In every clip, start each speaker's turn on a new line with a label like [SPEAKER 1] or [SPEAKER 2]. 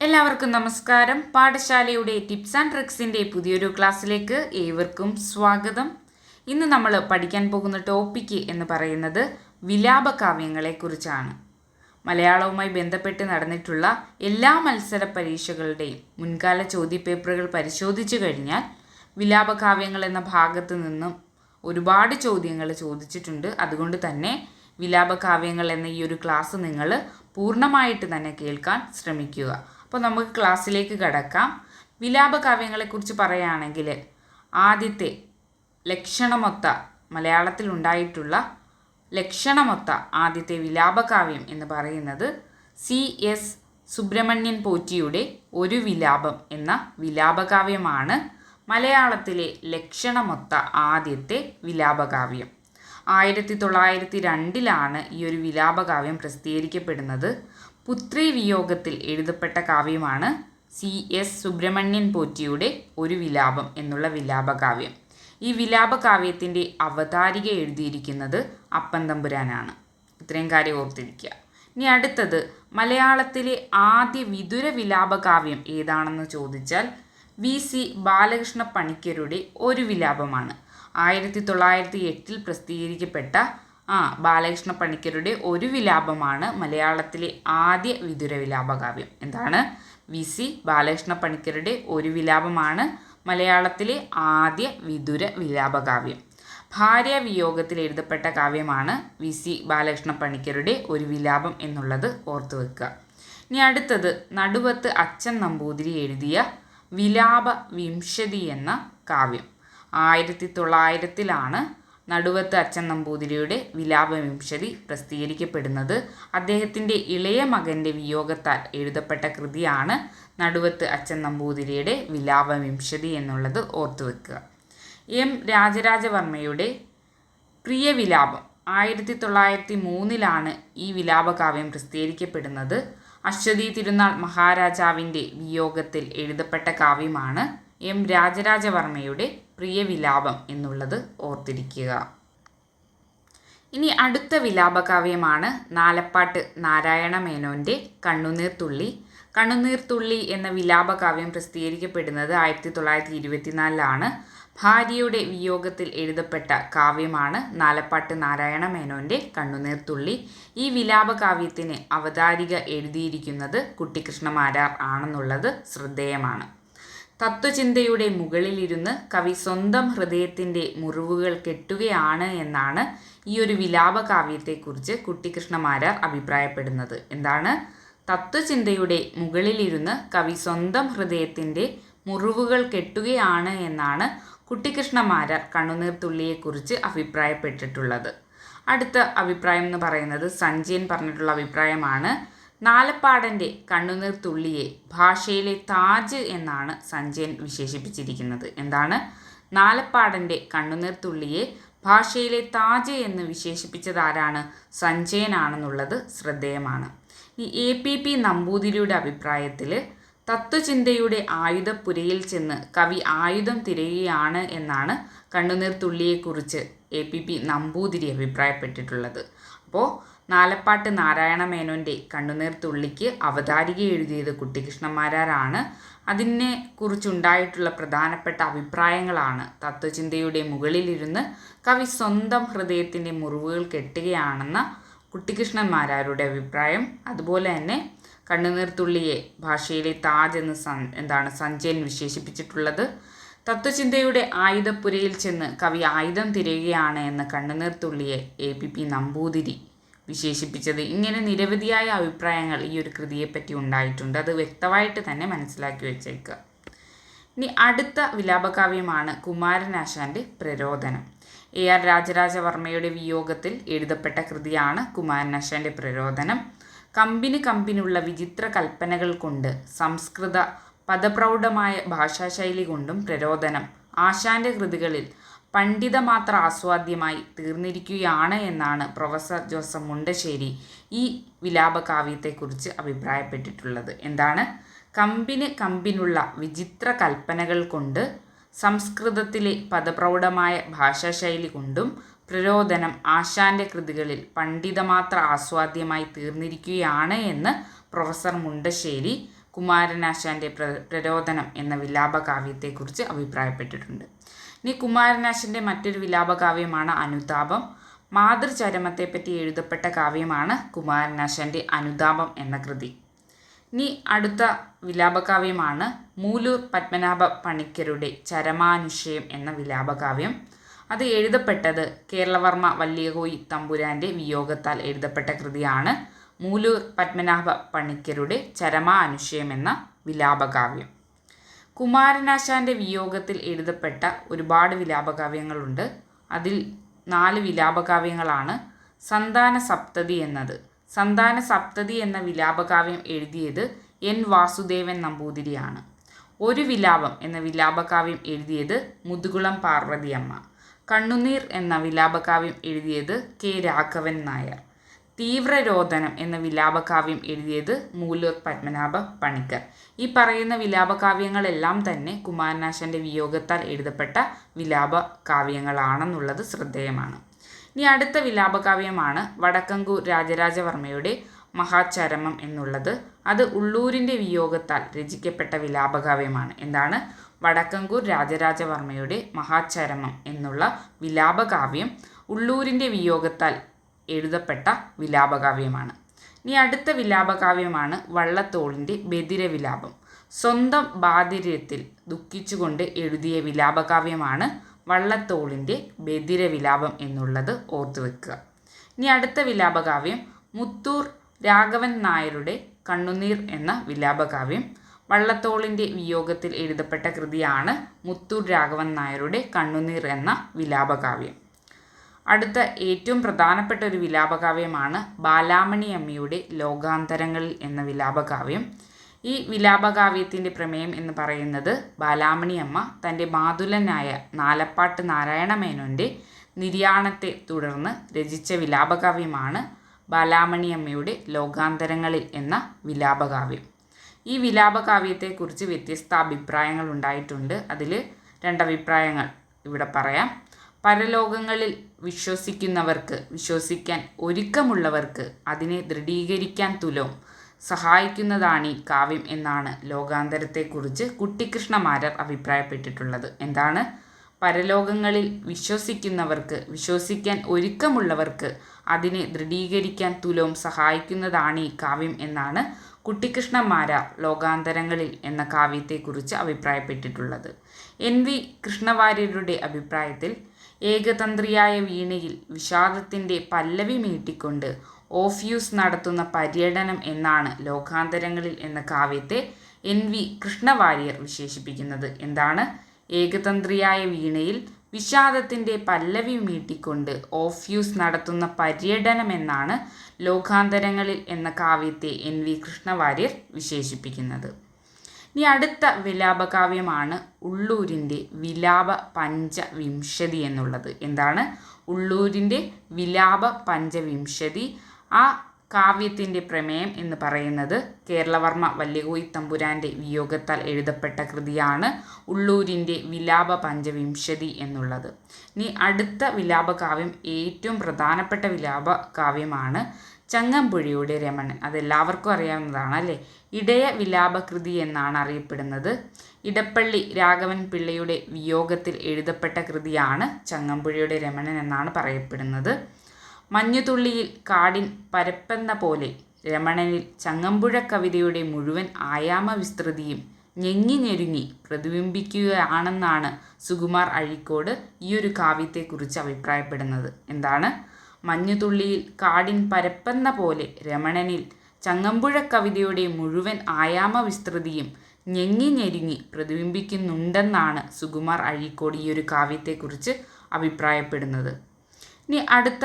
[SPEAKER 1] എല്ലാവർക്കും നമസ്കാരം. പാഠശാലയുടെ tips and ട്രിക്സിന്റെ പുതിയൊരു ക്ലാസ്സിലേക്ക് ഏവർക്കും സ്വാഗതം. ഇന്ന് നമ്മൾ പഠിക്കാൻ പോകുന്ന ടോപ്പിക്ക് എന്ന് പറയുന്നത് വിലാപകാവ്യങ്ങളെക്കുറിച്ചാണ്. മലയാളവുമായി ബന്ധപ്പെട്ട് നടന്നിട്ടുള്ള എല്ലാ മത്സര പരീക്ഷകളുടെയും മുൻകാല ചോദ്യപേപ്പറുകൾ പരിശോധിച്ചു കഴിഞ്ഞാൽ വിലാപകാവ്യങ്ങൾ എന്ന ഭാഗത്ത് നിന്നും ഒരുപാട് ചോദ്യങ്ങൾ ചോദിച്ചിട്ടുണ്ട്. അതുകൊണ്ട് തന്നെ വിലാപകാവ്യങ്ങൾ എന്ന ഈ ഒരു ക്ലാസ് നിങ്ങൾ പൂർണമായിട്ട് തന്നെ കേൾക്കാൻ ശ്രമിക്കുക. അപ്പോൾ നമുക്ക് ക്ലാസ്സിലേക്ക് കടക്കാം. വിലാപകാവ്യങ്ങളെക്കുറിച്ച് പറയുകയാണെങ്കിൽ ആദ്യത്തെ ലക്ഷണമൊത്ത മലയാളത്തിൽ ഉണ്ടായിട്ടുള്ള ലക്ഷണമൊത്ത ആദ്യത്തെ വിലാപകാവ്യം എന്ന് പറയുന്നത് സി എസ് സുബ്രഹ്മണ്യൻ പോറ്റിയുടെ ഒരു വിലാപം എന്ന വിലാപകാവ്യമാണ് മലയാളത്തിലെ ലക്ഷണമൊത്ത ആദ്യത്തെ വിലാപകാവ്യം. ആയിരത്തി തൊള്ളായിരത്തി രണ്ടിലാണ് ഈ ഒരു വിലാപകാവ്യം പ്രസിദ്ധീകരിക്കപ്പെടുന്നത്. പുത്രി വിയോഗത്തിൽ എഴുതപ്പെട്ട കാവ്യമാണ് സി എസ് സുബ്രഹ്മണ്യൻ പോറ്റിയുടെ ഒരു വിലാപം എന്നുള്ള വിലാപകാവ്യം. ഈ വിലാപകാവ്യത്തിന്റെ അവതാരിക എഴുതിയിരിക്കുന്നത് അപ്പൻ തമ്പുരാനാണ്. ഇത്രയും കാര്യം ഓർത്തിരിക്കുക. ഇനി അടുത്തത് മലയാളത്തിലെ ആദ്യ വിതുര വിലാപകാവ്യം ഏതാണെന്ന് ചോദിച്ചാൽ വി സി ബാലകൃഷ്ണ പണിക്കരുടെ ഒരു വിലാപമാണ്. ആയിരത്തി തൊള്ളായിരത്തി എട്ടിൽ പ്രസിദ്ധീകരിക്കപ്പെട്ട ആ ബാലകൃഷ്ണ പണിക്കരുടെ ഒരു വിലാപമാണ് മലയാളത്തിലെ ആദ്യ വിതുര വിലാപകാവ്യം. എന്താണ്? വി സി ബാലകൃഷ്ണ പണിക്കരുടെ ഒരു വിലാപമാണ് മലയാളത്തിലെ ആദ്യ വിതുര വിലാപകാവ്യം. ഭാര്യ വിയോഗത്തിൽ എഴുതപ്പെട്ട കാവ്യമാണ് വി സി ബാലകൃഷ്ണ പണിക്കരുടെ ഒരു വിലാപം എന്നുള്ളത് ഓർത്തു വെക്കുക. ഇനി അടുത്തത് നടുവത്ത് അച്ഛൻ നമ്പൂതിരി എഴുതിയ വിലാപ വിംശതി എന്ന കാവ്യം. ആയിരത്തി തൊള്ളായിരത്തിലാണ് നടുവത്ത് അച്ഛൻ നമ്പൂതിരിയുടെ വിലാപവിംശതി പ്രസിദ്ധീകരിക്കപ്പെടുന്നത് അദ്ദേഹത്തിന്റെ ഇളയ മകന്റെ വിയോഗത്താൽ എഴുതപ്പെട്ട കൃതിയാണ് നടുവത്ത് അച്ഛൻ നമ്പൂതിരിയുടെ വിലാപവിംശതി എന്നുള്ളത് ഓർത്തുവെക്കുക എം രാജരാജവർമ്മയുടെ പ്രിയ വിലാപം ആയിരത്തി തൊള്ളായിരത്തി മൂന്നിലാണ് ഈ വിലാപകാവ്യം പ്രസിദ്ധീകരിക്കപ്പെടുന്നത്. അശ്വതി തിരുനാൾ മഹാരാജാവിന്റെ വിയോഗത്തിൽ എഴുതപ്പെട്ട കാവ്യമാണ് എം രാജരാജവർമ്മയുടെ പ്രിയ വിലാപം എന്നുള്ളത് ഓർത്തിരിക്കുക. ഇനി അടുത്ത വിലാപകാവ്യമാണ് നാലപ്പാട്ട് നാരായണ മേനോന്റെ കണ്ണുനീർത്തുള്ളി കണ്ണുനീർ തുള്ളി എന്ന വിലാപകാവ്യം പ്രസിദ്ധീകരിക്കപ്പെടുന്നത് ആയിരത്തി തൊള്ളായിരത്തി ഇരുപത്തിനാലിലാണ്. ഭാര്യയുടെ വിയോഗത്തിൽ എഴുതപ്പെട്ട കാവ്യമാണ് നാലപ്പാട്ട് നാരായണ മേനോന്റെ കണ്ണുനീർ തുള്ളി. ഈ വിലാപകാവ്യത്തിന് അവതാരിക എഴുതിയിരിക്കുന്നത് കുട്ടിക്കൃഷ്ണമാരാർ ആണെന്നുള്ളത് ശ്രദ്ധേയമാണ്. തത്വചിന്തയുടെ മുകളിലിരുന്ന് കവി സ്വന്തം ഹൃദയത്തിന്റെ മുറിവുകൾ കെട്ടുകയാണ് എന്നാണ് ഈ ഒരു വിലാപകാവ്യത്തെക്കുറിച്ച് കുട്ടിക്കൃഷ്ണമാരാർ അഭിപ്രായപ്പെടുന്നത്. എന്താണ്? തത്വചിന്തയുടെ മുകളിലിരുന്ന് കവി സ്വന്തം ഹൃദയത്തിന്റെ മുറിവുകൾ കെട്ടുകയാണ് എന്നാണ് കുട്ടിക്കൃഷ്ണമാരാർ കണ്ണുനീർ തുള്ളിയെക്കുറിച്ച് അഭിപ്രായപ്പെട്ടിട്ടുള്ളത്. അടുത്ത അഭിപ്രായം എന്ന് പറയുന്നത് സഞ്ജയൻ പറഞ്ഞിട്ടുള്ള അഭിപ്രായമാണ്. നാലപ്പാടന്റെ കണ്ണുനീർ തുള്ളിയെ ഭാഷയിലെ താജ് എന്നാണ് സഞ്ജയൻ വിശേഷിപ്പിച്ചിരിക്കുന്നത്. എന്താണ്? നാലപ്പാടന്റെ കണ്ണുനീർ തുള്ളിയെ ഭാഷയിലെ താജ് എന്ന് വിശേഷിപ്പിച്ചത് ആരാണ് സഞ്ജയനാണെന്നുള്ളത് ശ്രദ്ധേയമാണ്. ഈ എ പി പി നമ്പൂതിരിയുടെ അഭിപ്രായത്തിൽ തത്വചിന്തയുടെ ആയുധപ്പുരയിൽ ചെന്ന് കവി ആയുധം തിരയുകയാണ് എന്നാണ് കണ്ണുനീർ തുള്ളിയെക്കുറിച്ച് എ പി പി നമ്പൂതിരി അഭിപ്രായപ്പെട്ടിട്ടുള്ളത്. അപ്പോൾ നാലപ്പാട്ട് നാരായണ മേനോന്റെ കണ്ണുനീർ തുള്ളിക്ക് അവതാരിക എഴുതിയത് കുട്ടിക്കൃഷ്ണന്മാരാരാണ് അതിനെ കുറിച്ചുണ്ടായിട്ടുള്ള പ്രധാനപ്പെട്ട അഭിപ്രായങ്ങളാണ് തത്വചിന്തയുടെ മുകളിലിരുന്ന് കവി സ്വന്തം ഹൃദയത്തിന്റെ മുറിവുകൾ കെട്ടുകയാണെന്ന കുട്ടികൃഷ്ണന്മാരാരുടെ അഭിപ്രായം. അതുപോലെ തന്നെ കണ്ണുനീർ തുള്ളിയെ ഭാഷയിലെ താജ് എന്ന് സൻ എന്താണ് സഞ്ജയൻ വിശേഷിപ്പിച്ചിട്ടുള്ളത്. തത്വചിന്തയുടെ ആയുധപ്പുരയിൽ ചെന്ന് കവി ആയുധം തിരയുകയാണ് എന്ന കണ്ണുനീർ തുള്ളിയെ എ പി പി നമ്പൂതിരി വിശേഷിപ്പിച്ചത്. ഇങ്ങനെ നിരവധിയായ അഭിപ്രായങ്ങൾ ഈ ഒരു കൃതിയെപ്പറ്റി ഉണ്ടായിട്ടുണ്ട്. അത് വ്യക്തമായിട്ട് തന്നെ മനസ്സിലാക്കി വെച്ചേക്കുക ഇനി അടുത്ത വിലാപകാവ്യമാണ് കുമാരനാശാന്റെ പ്രരോധനം. എ ആർ രാജരാജവർമ്മയുടെ വിയോഗത്തിൽ എഴുതപ്പെട്ട കൃതിയാണ് കുമാരനാശാന്റെ പ്രരോധനം. കമ്പിന് കമ്പിനുള്ള വിചിത്ര കൽപ്പനകൾ കൊണ്ട് സംസ്കൃത പദപ്രൗഢമായ ഭാഷാശൈലി കൊണ്ടും പ്രരോധനം. ആശാന്റെ കൃതികളിൽ പണ്ഡിതമാത്ര ആസ്വാദ്യമായി തീർന്നിരിക്കുകയാണ് എന്നാണ് പ്രൊഫസർ ജോസഫ് മുണ്ടശ്ശേരി ഈ വിലാപകാവ്യത്തെക്കുറിച്ച് അഭിപ്രായപ്പെട്ടിട്ടുള്ളത്. എന്താണ്? കമ്പിന് കമ്പിനുള്ള വിചിത്ര കൽപ്പനകൾ കൊണ്ട് സംസ്കൃതത്തിലെ പദപ്രൗഢമായ ഭാഷാശൈലി കൊണ്ടും പ്രരോദനം ആശാന്റെ കൃതികളിൽ പണ്ഡിതമാത്ര ആസ്വാദ്യമായി തീർന്നിരിക്കുകയാണ് എന്ന് പ്രൊഫസർ മുണ്ടശ്ശേരി കുമാരനാശാന്റെ പ്ര പ്രരോദനം എന്ന വിലാപകാവ്യത്തെക്കുറിച്ച് അഭിപ്രായപ്പെട്ടിട്ടുണ്ട്. ഇനി കുമാരനാശന്റെ മറ്റൊരു വിലാപകാവ്യമാണ് അനുതാപം. മാതൃചരമത്തെപ്പറ്റി എഴുതപ്പെട്ട കാവ്യമാണ് കുമാരനാശന്റെ അനുതാപം എന്ന കൃതി. ഇനി അടുത്ത വിലാപകാവ്യമാണ് മൂലൂർ പത്മനാഭ പണിക്കരുടെ ചരമാനുഷയം എന്ന വിലാപകാവ്യം. അത് എഴുതപ്പെട്ടത് കേരളവർമ്മ വല്യകോയി തമ്പുരാന്റെ വിയോഗത്താൽ എഴുതപ്പെട്ട കൃതിയാണ് മൂലൂർ പത്മനാഭ പണിക്കരുടെ ചരമാനുഷയം എന്ന വിലാപകാവ്യം. കുമാരനാശാന്റെ വിയോഗത്തിൽ എഴുതപ്പെട്ട ഒരുപാട് വിലാപകാവ്യങ്ങളുണ്ട്. അതിൽ നാല് വിലാപകാവ്യങ്ങളാണ് സന്താന സപ്തതി എന്നത്. സന്താന സപ്തതി എന്ന വിലാപകാവ്യം എഴുതിയത് എൻ വാസുദേവൻ നമ്പൂതിരിയാണ്. ഒരു വിലാപം എന്ന വിലാപകാവ്യം എഴുതിയത് മുതുകുളം പാർവതിയമ്മ. കണ്ണുനീർ എന്ന വിലാപകാവ്യം എഴുതിയത് കെ രാഘവൻ നായർ. തീവ്രരോദനം എന്ന വിലാപകാവ്യം എഴുതിയത് മൂലൂർ പത്മനാഭ പണിക്കർ. ഈ പറയുന്ന വിലാപകാവ്യങ്ങളെല്ലാം തന്നെ കുമാരനാശന്റെ വിയോഗത്താൽ എഴുതപ്പെട്ട വിലാപകാവ്യങ്ങളാണെന്നുള്ളത് ശ്രദ്ധേയമാണ്. ഇനി അടുത്ത വിലാപകാവ്യമാണ് വടക്കങ്കൂർ രാജരാജവർമ്മയുടെ മഹാചരമം എന്നുള്ളത്. അത് ഉള്ളൂരിന്റെ വിയോഗത്താൽ രചിക്കപ്പെട്ട വിലാപകാവ്യമാണ്. എന്താണ്? വടക്കങ്കൂർ രാജരാജവർമ്മയുടെ മഹാചരമം എന്നുള്ള വിലാപകാവ്യം ഉള്ളൂരിന്റെ വിയോഗത്താൽ എഴുതപ്പെട്ട വിലാപകാവ്യമാണ്. ഇനി അടുത്ത വിലാപകാവ്യമാണ് വള്ളത്തോളിന്റെ ബദിര വിലാപം സ്വന്തം ബാധിര്യത്തിൽ ദുഃഖിച്ചുകൊണ്ട് എഴുതിയ വിലാപകാവ്യമാണ് വള്ളത്തോളിന്റെ ബദിര വിലാപം എന്നുള്ളത് ഓർത്തു വെക്കുക. ഇനി അടുത്ത വിലാപകാവ്യം മുത്തൂർ രാഘവൻ നായരുടെ കണ്ണുനീർ എന്ന വിലാപകാവ്യം വള്ളത്തോളിന്റെ വിയോഗത്തിൽ എഴുതപ്പെട്ട കൃതിയാണ് മുത്തൂർ രാഘവൻ നായരുടെ കണ്ണുനീർ എന്ന വിലാപകാവ്യം. അടുത്ത ഏറ്റവും പ്രധാനപ്പെട്ട ഒരു വിലാപകാവ്യമാണ് ബാലാമണി അമ്മയുടെ ലോകാന്തരങ്ങളിൽ എന്ന വിലാപകാവ്യം. ഈ വിലാപകാവ്യത്തിന്റെ പ്രമേയം എന്ന് പറയുന്നത് ബാലാമണി അമ്മ തന്റെ മാതുലനായ നാലപ്പാട്ട് നാരായണ മേനോന്റെ നിര്യാണത്തെ തുടർന്ന് രചിച്ച വിലാപകാവ്യമാണ് ബാലാമണി അമ്മയുടെ ലോകാന്തരങ്ങളിൽ എന്ന വിലാപകാവ്യം. ഈ വിലാപകാവ്യത്തെക്കുറിച്ച് വ്യത്യസ്ത അഭിപ്രായങ്ങൾ ഉണ്ടായിട്ടുണ്ട്. അതിൽ രണ്ടഭിപ്രായങ്ങൾ ഇവിടെ പറയാം. പരലോകങ്ങളിൽ വിശ്വസിക്കുന്നവർക്ക് വിശ്വസിക്കാൻ ഒരുക്കമുള്ളവർക്ക് അതിനെ ദൃഢീകരിക്കാൻ തുലോം സഹായിക്കുന്നതാണ് ഈ കാവ്യം എന്നാണ് ലോകാന്തരത്തെക്കുറിച്ച് കുട്ടിക്കൃഷ്ണ മാരർ അഭിപ്രായപ്പെട്ടിട്ടുള്ളത്. എന്താണ്? പരലോകങ്ങളിൽ വിശ്വസിക്കുന്നവർക്ക് വിശ്വസിക്കാൻ ഒരുക്കമുള്ളവർക്ക് അതിനെ ദൃഢീകരിക്കാൻ തുലോം സഹായിക്കുന്നതാണ് ഈ കാവ്യം എന്നാണ് കുട്ടിക്കൃഷ്ണ മാരാർ ലോകാന്തരങ്ങളിൽ എന്ന കാവ്യത്തെക്കുറിച്ച് അഭിപ്രായപ്പെട്ടിട്ടുള്ളത്. എൻ വി കൃഷ്ണവാര്യരുടെ അഭിപ്രായത്തിൽ ഏകതന്ത്രിയായ വീണയിൽ വിഷാദത്തിന്റെ പല്ലവി മീട്ടിക്കൊണ്ട് ഓഫ്യൂസ് നടത്തുന്ന പര്യടനം എന്നാണ് ലോകാന്തരങ്ങളിൽ എന്ന കാവ്യത്തെ എൻ വി കൃഷ്ണവാര്യർ വിശേഷിപ്പിക്കുന്നത്. എന്താണ്? ഏകതന്ത്രിയായ വീണയിൽ വിഷാദത്തിന്റെ പല്ലവി മീട്ടിക്കൊണ്ട് ഓഫ്യൂസ് നടത്തുന്ന പര്യടനം എന്നാണ് ലോകാന്തരങ്ങളിൽ എന്ന കാവ്യത്തെ എൻ വി കൃഷ്ണവാര്യർ വിശേഷിപ്പിക്കുന്നത്. ഇനി അടുത്ത വിലാപകാവ്യമാണ് ഉള്ളൂരിന്റെ വിലാപ പഞ്ചവിംശതി എന്നുള്ളത്. എന്താണ്? ഉള്ളൂരിന്റെ വിലാപ പഞ്ചവിംശതി ആ കാവ്യത്തിന്റെ പ്രമേയം എന്ന് പറയുന്നത് കേരളവർമ്മ വല്യകോയി തമ്പുരാന്റെ വിയോഗത്താൽ എഴുതപ്പെട്ട കൃതിയാണ് ഉള്ളൂരിന്റെ വിലാപ പഞ്ചവിംശതി എന്നുള്ളത്. ഇനി അടുത്ത വിലാപകാവ്യം ഏറ്റവും പ്രധാനപ്പെട്ട വിലാപ കാവ്യമാണ് ചങ്ങമ്പുഴയുടെ രമണൻ. അതെല്ലാവർക്കും അറിയാവുന്നതാണ് അല്ലേ ഇടയ വിലാപകൃതി എന്നാണ് അറിയപ്പെടുന്നത്. ഇടപ്പള്ളി രാഘവൻ പിള്ളയുടെ വിയോഗത്തിൽ എഴുതപ്പെട്ട കൃതിയാണ് ചങ്ങമ്പുഴിയുടെ രമണൻ എന്നാണ് പറയപ്പെടുന്നത്. മഞ്ഞുതുള്ളിയിൽ കാടിൻ പരപ്പെന്ന പോലെ രമണനിൽ ചങ്ങമ്പുഴ കവിതയുടെ മുഴുവൻ ആയാമ വിസ്തൃതിയും ഞെങ്ങി ഞെരുങ്ങി പ്രതിബിംബിക്കുകയാണെന്നാണ് സുകുമാർ അഴീക്കോട് ഈ ഒരു കാവ്യത്തെക്കുറിച്ച് അഭിപ്രായപ്പെടുന്നത്. എന്താണ്? മഞ്ഞുതുള്ളിയിൽ കാടിൻ പരപ്പെന്ന പോലെ രമണനിൽ ചങ്ങമ്പുഴ കവിതയുടെ മുഴുവൻ ആയാമ വിസ്തൃതിയും ഞെങ്ങി ഞെരുങ്ങി പ്രതിബിംബിക്കുന്നുണ്ടെന്നാണ് സുകുമാർ അഴീക്കോട് ഈ ഒരു കാവ്യത്തെക്കുറിച്ച് അഭിപ്രായപ്പെടുന്നത്. ഇനി അടുത്ത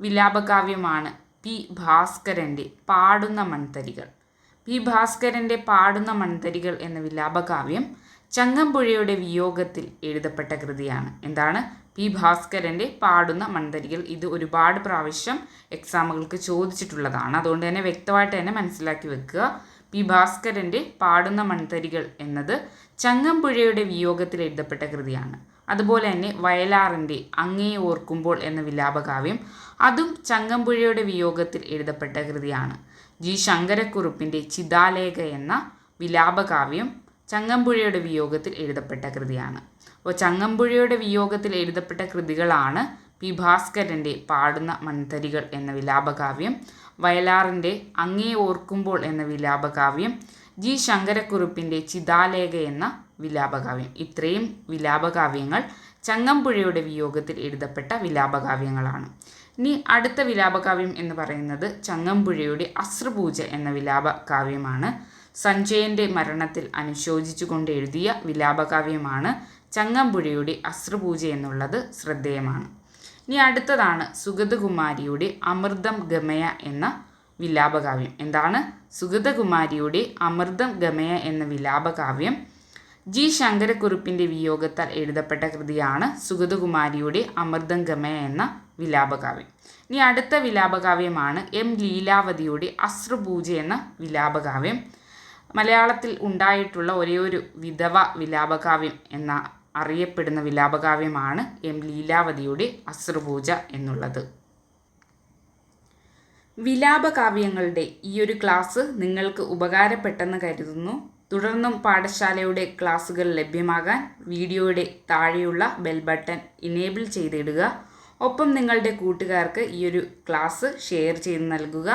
[SPEAKER 1] വിലാപകാവ്യമാണ് പി ഭാസ്കരന്റെ പാടുന്ന മൺതരികൾ. പി ഭാസ്കരന്റെ പാടുന്ന മൺതരികൾ എന്ന വിലാപകാവ്യം ചങ്ങമ്പുഴയുടെ വിയോഗത്തിൽ എഴുതപ്പെട്ട കൃതിയാണ്. എന്താണ്? പി ഭാസ്കരന്റെ പാടുന്ന മൺതരികൾ ഇത് ഒരുപാട് പ്രാവശ്യം എക്സാമുകൾക്ക് ചോദിച്ചിട്ടുള്ളതാണ്. അതുകൊണ്ട് തന്നെ വ്യക്തമായിട്ട് തന്നെ മനസ്സിലാക്കി വെക്കുക. പി ഭാസ്കരന്റെ പാടുന്ന മൺതരികൾ എന്നത് ചങ്ങമ്പുഴയുടെ വിയോഗത്തിൽ എഴുതപ്പെട്ട കൃതിയാണ്. അതുപോലെ തന്നെ വയലാറിന്റെ അങ്ങേ ഓർക്കുമ്പോൾ എന്ന വിലാപകാവ്യം അതും ചങ്ങമ്പുഴയുടെ വിയോഗത്തിൽ എഴുതപ്പെട്ട കൃതിയാണ്. ജി ശങ്കരക്കുറുപ്പിന്റെ ചിതാലേഖ എന്ന വിലാപകാവ്യം ചങ്ങമ്പുഴയുടെ വിയോഗത്തിൽ എഴുതപ്പെട്ട കൃതിയാണ്. അപ്പോൾ ചങ്ങമ്പുഴയുടെ വിയോഗത്തിൽ എഴുതപ്പെട്ട കൃതികളാണ് പി ഭാസ്കരന്റെ പാടുന്ന മൺതരികൾ എന്ന വിലാപകാവ്യം വയലാറിന്റെ അങ്ങേ ഓർക്കുമ്പോൾ എന്ന വിലാപകാവ്യം ജി ശങ്കരക്കുറുപ്പിന്റെ ചിതാലേഖ എന്ന വിലാപകാവ്യം. ഇത്രയും വിലാപകാവ്യങ്ങൾ ചങ്ങമ്പുഴയുടെ വിയോഗത്തിൽ എഴുതപ്പെട്ട വിലാപകാവ്യങ്ങളാണ്. ഇനി അടുത്ത വിലാപകാവ്യം എന്ന് പറയുന്നത് ചങ്ങമ്പുഴയുടെ അശ്രുപൂജ എന്ന വിലാപകാവ്യമാണ്. സഞ്ജയന്റെ മരണത്തിൽ അനുശോചിച്ചുകൊണ്ട് എഴുതിയ വിലാപകാവ്യമാണ് ചങ്ങമ്പുഴയുടെ അശ്രുപൂജ എന്നുള്ളത് ശ്രദ്ധേയമാണ്. ഇനി അടുത്തതാണ് സുഗതകുമാരിയുടെ അമൃതം ഗമയ എന്ന വിലാപകാവ്യം. എന്താണ്? സുഗതകുമാരിയുടെ അമൃതം ഗമയ എന്ന വിലാപകാവ്യം. ജി. ശങ്കരക്കുറുപ്പിന്റെ വിയോഗത്താൽ എഴുതപ്പെട്ട കൃതിയാണ് സുഗതകുമാരിയുടെ അമൃതം ഗമയ എന്ന വിലാപകാവ്യം. ഇനി അടുത്ത വിലാപകാവ്യമാണ് എം ലീലാവതിയുടെ അശ്രുപൂജ എന്ന വിലാപകാവ്യം. മലയാളത്തിൽ ഉണ്ടായിട്ടുള്ള ഒരേയൊരു ഒരു വിധവ വിലാപകാവ്യം എന്ന അറിയപ്പെടുന്ന വിലാപകാവ്യമാണ് എം ലീലാവതിയുടെ അശ്രുപൂജ എന്നുള്ളത്. വിലാപകാവ്യങ്ങളുടെ ഒരു ക്ലാസ് നിങ്ങൾക്ക് ഉപകാരപ്പെട്ടെന്ന് കരുതുന്നു. തുടർന്നും പാഠശാലയുടെ ക്ലാസ്സുകൾ ലഭ്യമാകാൻ വീഡിയോയുടെ താഴെയുള്ള ബെൽ ബട്ടൺ ഇനേബിൾ ചെയ്തിടുക. ഒപ്പം നിങ്ങളുടെ കൂട്ടുകാർക്ക് ഈ ഒരു ക്ലാസ് ഷെയർ ചെയ്ത് നൽകുക.